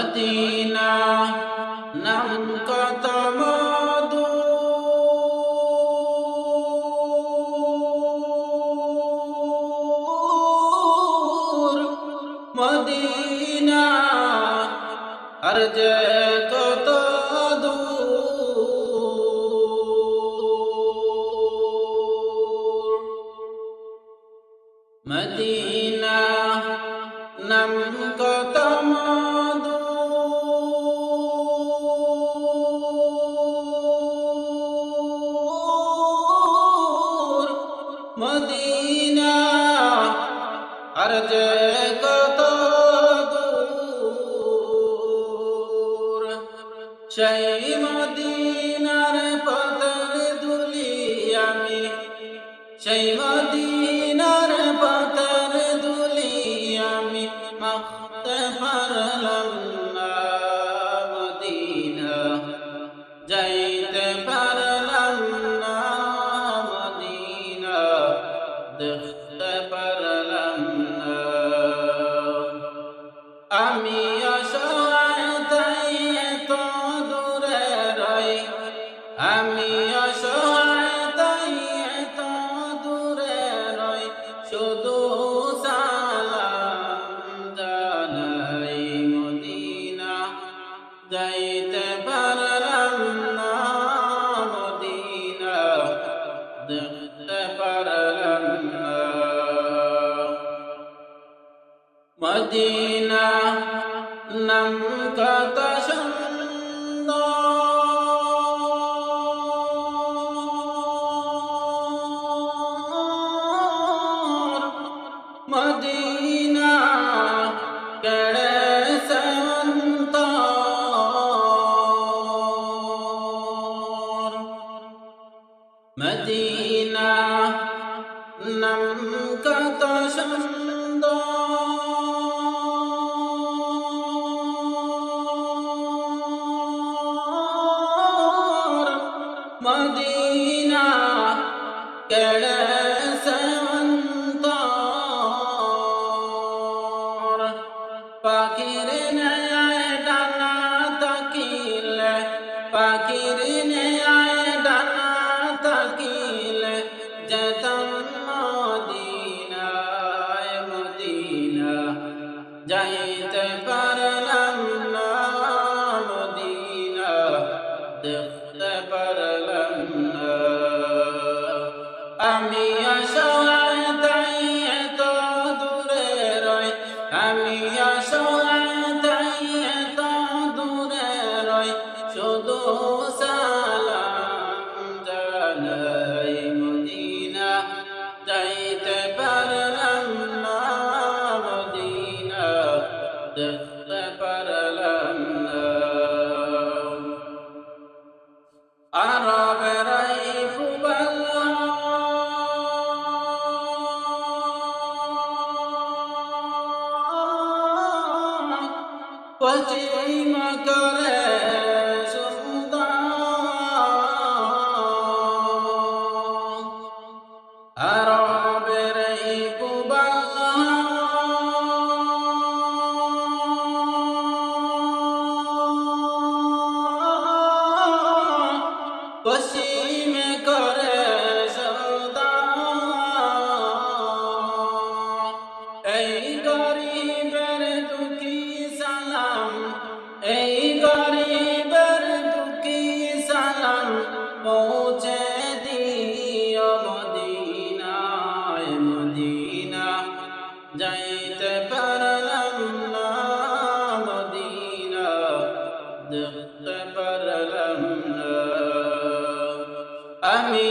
Medina নাম কত মধু। Medina আর কত দূর সেই মদিনার পতন দুলি আমি সেই মদিনা مدينة لم تكن قد اختبر لنا আমি অসহায়, তাই এত দূরে রই। আমি অসহায়, তাই এত দূরে রই। শুধু সালাম জানাই মদিনা, যাইতে وجئ ما দেখতে পারলাম না। আমি